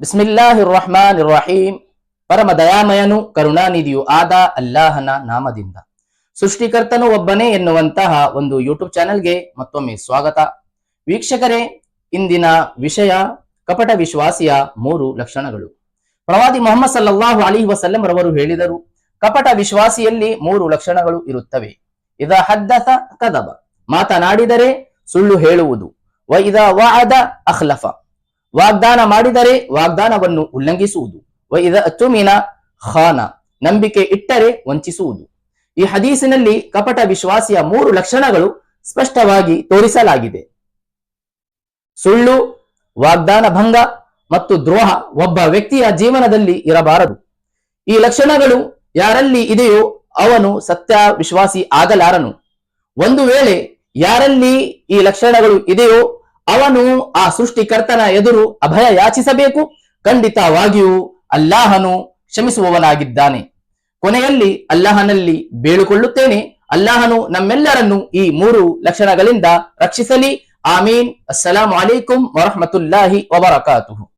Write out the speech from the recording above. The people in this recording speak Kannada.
ಬಿಸ್ಮಿಲ್ಲಾಹಿರ್ ರಹಮಾನ್ ರಹೀಂ ಪರಮ ದಯಾಮಯನು, ಕರುಣಾನಿಧಿಯು ಆದ ಅಲ್ಲಾಹನ ನಾಮದಿಂದ. ಸೃಷ್ಟಿಕರ್ತನು ಒಬ್ಬನೇ ಎನ್ನುವಂತಹ ಒಂದು ಯೂಟ್ಯೂಬ್ ಚಾನೆಲ್ಗೆ ಮತ್ತೊಮ್ಮೆ ಸ್ವಾಗತ. ವೀಕ್ಷಕರೇ, ಇಂದಿನ ವಿಷಯ ಕಪಟ ವಿಶ್ವಾಸಿಯ ಮೂರು ಲಕ್ಷಣಗಳು. ಪ್ರವಾದಿ ಮೊಹಮ್ಮದ್ ಸಲ್ಲಾಹು ಅಲಿ ವಸಲ್ಲಂ ರವರು ಹೇಳಿದರು, ಕಪಟ ವಿಶ್ವಾಸಿಯಲ್ಲಿ ಮೂರು ಲಕ್ಷಣಗಳು ಇರುತ್ತವೆ. ಇದ ಹದ್ದ ಕದಬ. ಮಾತನಾಡಿದರೆ ಸುಳ್ಳು ಹೇಳುವುದು. ವ ಇದ ವಾಅದ ಅಖ್ಲಫ. ವಾಗ್ದಾನ ಮಾಡಿದರೆ ವಾಗ್ದಾನವನ್ನು ಉಲ್ಲಂಘಿಸುವುದು. ವೈದ ಅಚ್ಚುಮೀನ ಖಾನ, ನಂಬಿಕೆ ಇಟ್ಟರೆ ವಂಚಿಸುವುದು. ಈ ಹದೀಸಿನಲ್ಲಿ ಕಪಟ ವಿಶ್ವಾಸಿಯ ಮೂರು ಲಕ್ಷಣಗಳು ಸ್ಪಷ್ಟವಾಗಿ ತೋರಿಸಲಾಗಿದೆ. ಸುಳ್ಳು, ವಾಗ್ದಾನ ಭಂಗ ಮತ್ತು ದ್ರೋಹ ಒಬ್ಬ ವ್ಯಕ್ತಿಯ ಜೀವನದಲ್ಲಿ ಇರಬಾರದು. ಈ ಲಕ್ಷಣಗಳು ಯಾರಲ್ಲಿ ಇದೆಯೋ ಅವನು ಸತ್ಯ ವಿಶ್ವಾಸಿ ಆಗಲಾರನು. ಒಂದು ವೇಳೆ ಯಾರಲ್ಲಿ ಈ ಲಕ್ಷಣಗಳು ಇದೆಯೋ ಅವನು ಆ ಸೃಷ್ಟಿಕರ್ತನ ಎದುರು ಅಭಯ ಯಾಚಿಸಬೇಕು? ಖಂಡಿತವಾಗಿಯೂ ಅಲ್ಲಾಹನು ಕ್ಷಮಿಸುವವನಾಗಿದ್ದಾನೆ. ಕೊನೆಯಲ್ಲಿ ಅಲ್ಲಾಹನಲ್ಲಿ ಬೇಡಿಕೊಳ್ಳುತ್ತೇನೆ. ಅಲ್ಲಾಹನು ನಮ್ಮೆಲ್ಲರನ್ನು ಈ ಮೂರು ಲಕ್ಷಣಗಳಿಂದ ರಕ್ಷಿಸಲಿ. ಆಮೀನ್. ಅಸ್ಸಲಾಂ ಅಲೈಕುಂ ವರಹಮತುಲ್ಲಾಹಿ ವಬರಕಾತುಹು.